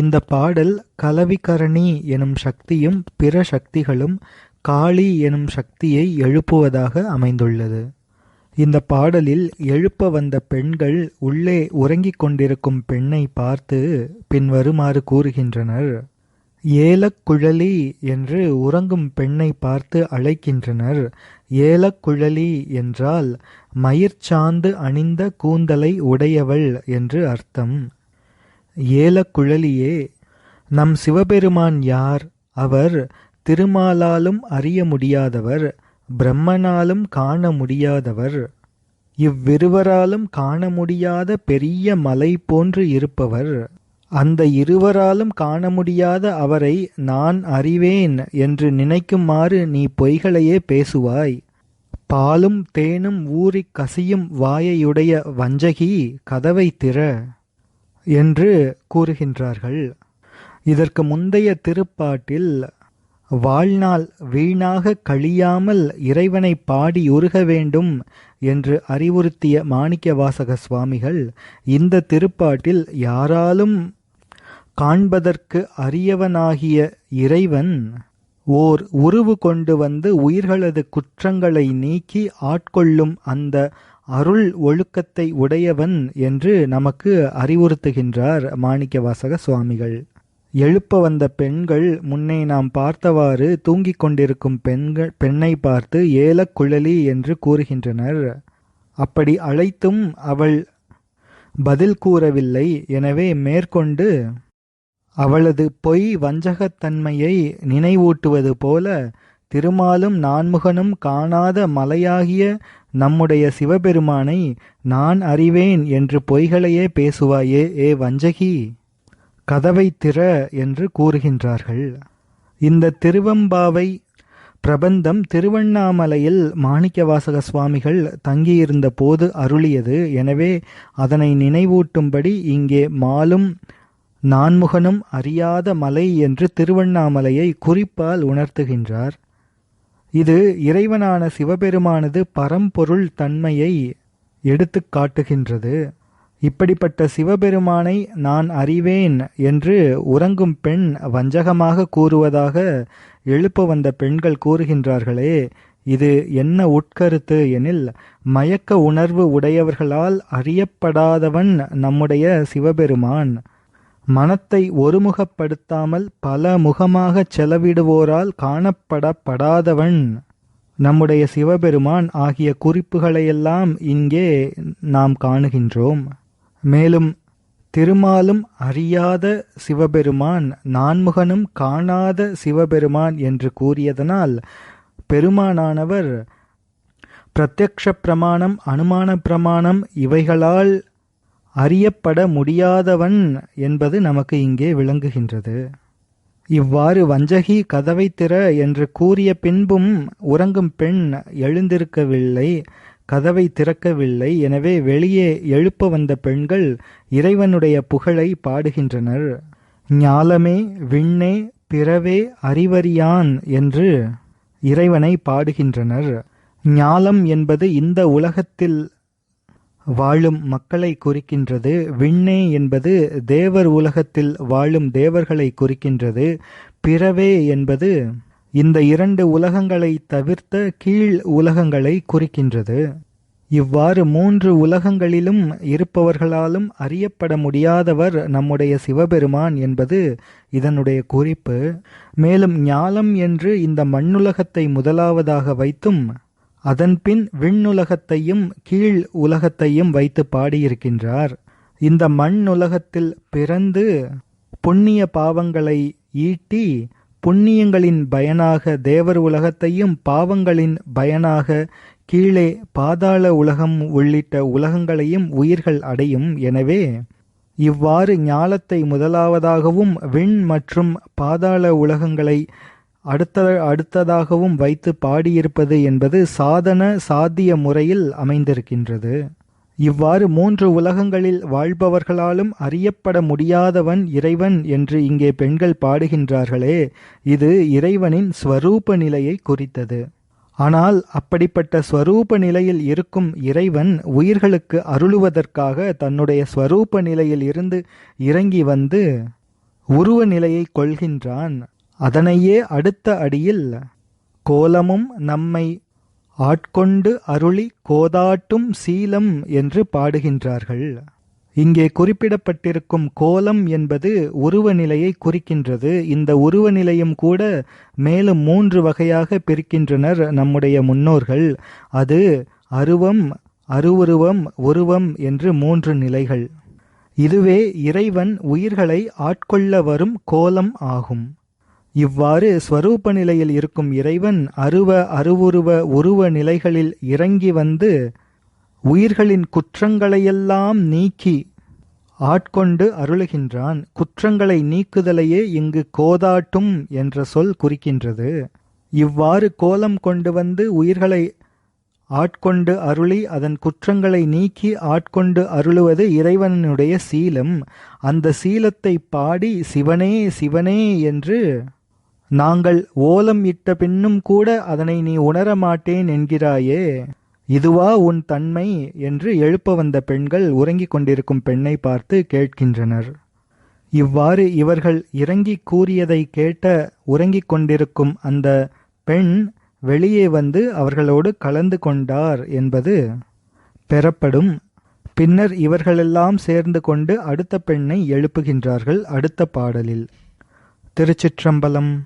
இந்த பாடல் கலவிகரணி எனும் சக்தியும் பிற சக்திகளும் காளி எனும் சக்தியை எழுப்புவதாக அமைந்துள்ளது. இந்த பாடலில் எழுப்ப வந்த பெண்கள் உள்ளே உறங்கிக் கொண்டிருக்கும் பெண்ணை பார்த்து பின்வருமாறு கூறுகின்றனர். ஏலக்குழலி என்று உறங்கும் பெண்ணை பார்த்து அழைக்கின்றனர். ஏலக்குழலி என்றால் மயிர்ச்சாந்து அணிந்த கூந்தலை உடையவள் என்று அர்த்தம். ஏலக்குழலியே நம் சிவபெருமான் யார்? அவர் திருமாலாலும் அறிய முடியாதவர் பிரம்மனாலும் காண முடியாதவர். இவ்விருவராலும் காண முடியாத பெரிய மலை போன்று இருப்பவர். அந்த இருவராலும் காண முடியாத அவரை நான் அறிவேன் என்று நினைக்குமாறு நீ பொய்களையே பேசுவாய். பாலும் தேனும் ஊறிக் கசியும் வாயையுடைய வஞ்சகி கதவை திற. என்று கூறுகின்றார்கள். இதற்கு முந்தைய திருப்பாட்டில் வாழ்நாள் வீணாக கழியாமல் இறைவனை பாடி உருக வேண்டும் என்று அறிவுறுத்திய மாணிக்கவாசக சுவாமிகள் இந்த திருப்பாட்டில் யாராலும் காண்பதற்கு அரியவனாகிய இறைவன் ஓர் உருவு கொண்டு வந்து உயிர்களது குற்றங்களை நீக்கி ஆட்கொள்ளும் அந்த அருள் ஒழுக்கத்தை உடையவன் என்று நமக்கு அறிவுறுத்துகின்றார் மாணிக்கவாசக சுவாமிகள். எழுப்ப வந்த பெண்கள் முன்னே நாம் பார்த்தவாறு தூங்கிக் கொண்டிருக்கும் பெண்கள் பெண்ணை பார்த்து ஏலக்குழலி என்று கூறுகின்றனர். அப்படி அழைத்தும் அவள் பதில் கூறவில்லை. எனவே மேற்கொண்டு அவளது பொய் வஞ்சகத்தன்மையை நினைவூட்டுவது போல திருமாலும் நான்முகனும் காணாத மலையாகிய நம்முடைய சிவபெருமானை நான் அறிவேன் என்று பொய்களையே பேசுவாயே ஏ வஞ்சகி? கதவை திற என்று கூறுகின்றார்கள். இந்த திருவம்பாவை பிரபந்தம் திருவண்ணாமலையில் மாணிக்கவாசக சுவாமிகள் தங்கியிருந்த போது அருளியது. எனவே அதனை நினைவூட்டும்படி இங்கே மாலும் நான்முகனும் அறியாத மலை என்று திருவண்ணாமலையை குறிப்பால் உணர்த்துகின்றார். இது இறைவனான சிவபெருமானது பரம்பொருள் தன்மையை எடுத்து காட்டுகின்றது. இப்படிப்பட்ட சிவபெருமானை நான் அறிவேன் என்று உறங்கும் பெண் வஞ்சகமாக கூறுவதாக எழுப்ப வந்த பெண்கள் கூறுகின்றார்களே இது என்ன உட்கருத்து எனில் மயக்க உணர்வு உடையவர்களால் அறியப்படாதவன் நம்முடைய சிவபெருமான். மனத்தை ஒருமுகப்படுத்தாமல் பல முகமாகச் செலவிடுவோரால் காணப்படப்படாதவன். நம்முடைய சிவபெருமான் ஆகிய குறிப்புகளையெல்லாம் இங்கே நாம் காணுகின்றோம். மேலும் திருமாலும் அறியாத சிவபெருமான் நான்முகனும் காணாத சிவபெருமான் என்று கூறியதனால் பெருமானானவர் பிரத்யக்ஷ பிரமாணம் அனுமான பிரமாணம் இவைகளால் அறியப்பட முடியாதவன் என்பது நமக்கு இங்கே விளங்குகின்றது. இவ்வாறு வஞ்சகி கதவை திற என்று கூறிய பின்பும் உறங்கும் பெண் எழுந்திருக்கவில்லை கதவை திறக்கவில்லை. எனவே வெளியே எழுப்ப வந்த பெண்கள் இறைவனுடைய புகழை பாடுகின்றனர். ஞாலமே விண்ணே பிறவே அறிவறியான் என்று இறைவனை பாடுகின்றனர். ஞாலம் என்பது இந்த உலகத்தில் வாழும் மக்களை குறிக்கின்றது. விண்ணே என்பது தேவர் உலகத்தில் வாழும் தேவர்களை குறிக்கின்றது. பிறவே என்பது இந்த இரண்டு உலகங்களை தவிர்த்த கீழ் உலகங்களை குறிக்கின்றது. இவ்வாறு மூன்று உலகங்களிலும் இருப்பவர்களாலும் அறியப்பட முடியாதவர் நம்முடைய சிவபெருமான் என்பது இதனுடைய குறிப்பு. மேலும் ஞாலம் என்று இந்த மண்ணுலகத்தை முதலாவதாக வைத்தும் அதன்பின் விண்ணுலகத்தையும் கீழ் உலகத்தையும் வைத்து பாடியிருக்கின்றார். இந்த மண் உலகத்தில் பிறந்து புண்ணிய பாவங்களை ஈட்டி புண்ணியங்களின் பயனாக தேவர் உலகத்தையும் பாவங்களின் பயனாக கீழே பாதாள உலகம் உள்ளிட்ட உலகங்களையும் உயிர்கள் அடையும். எனவே இவ்வாறு ஞாலத்தை முதலாவதாகவும் விண் மற்றும் பாதாள உலகங்களை அடுத்த அடுத்ததாகவும் வைத்து பாடியிருப்பது என்பது சாதன சாத்திய முறையில் அமைந்திருக்கின்றது. இவ்வாறு மூன்று உலகங்களில் வாழ்பவர்களாலும் அறியப்பட முடியாதவன் இறைவன் என்று இங்கே பெண்கள் பாடுகின்றார்களே இது இறைவனின் ஸ்வரூப நிலையை குறித்தது. ஆனால் அப்படிப்பட்ட ஸ்வரூப நிலையில் இருக்கும் இறைவன் உயிர்களுக்கு அருளுவதற்காக தன்னுடைய ஸ்வரூப நிலையில் இருந்து இறங்கி வந்து உருவ நிலையை கொள்கின்றான். அதனையே அடுத்த அடியில் கோலமும் நம்மை ஆட்கொண்டு அருளி கோதாட்டும் சீலம் என்று பாடுகின்றார்கள். இங்கே குறிப்பிடப்பட்டிருக்கும் கோலம் என்பது உருவ நிலையை குறிக்கின்றது. இந்த உருவ நிலையும் கூட மேலும் மூன்று வகையாக பிரிக்கின்றனர் நம்முடைய முன்னோர்கள். அது அருவம் அருவுருவம் உருவம் என்று மூன்று நிலைகள். இதுவே இறைவன் உயிர்களை ஆட்கொள்ள வரும் கோலம் ஆகும். இவ்வாறு ஸ்வரூப நிலையில் இருக்கும் இறைவன் அருவ அருவுருவ உருவ நிலைகளில் இறங்கி வந்து உயிர்களின் குற்றங்களையெல்லாம் நீக்கி ஆட்கொண்டு அருளுகின்றான். குற்றங்களை நீக்குதலையே இங்கு கோதாட்டும் என்ற சொல் குறிக்கின்றது. இவ்வாறு கோலம் கொண்டு வந்து உயிர்களை ஆட்கொண்டு அருளி அதன் குற்றங்களை நீக்கி ஆட்கொண்டு அருளுவது இறைவனுடைய சீலம். அந்த சீலத்தை பாடி சிவனே சிவனே என்று நாங்கள் ஓலம் இட்ட பின்னும் கூட அதனை நீ உணர மாட்டேன் என்கிறாயே. இதுவா உன் தன்மை? என்று எழுப்ப வந்த பெண்கள் உறங்கிக் கொண்டிருக்கும் பெண்ணை பார்த்து கேட்கின்றனர். இவ்வாறு இவர்கள் இறங்கி கூறியதை கேட்ட உறங்கிக் கொண்டிருக்கும் அந்த பெண் வெளியே வந்து அவர்களோடு கலந்து கொண்டார் என்பது பெறப்படும். பின்னர் இவர்களெல்லாம் சேர்ந்து கொண்டு அடுத்த பெண்ணை எழுப்புகின்றார்கள் அடுத்த பாடலில். திருச்சிற்றம்பலம்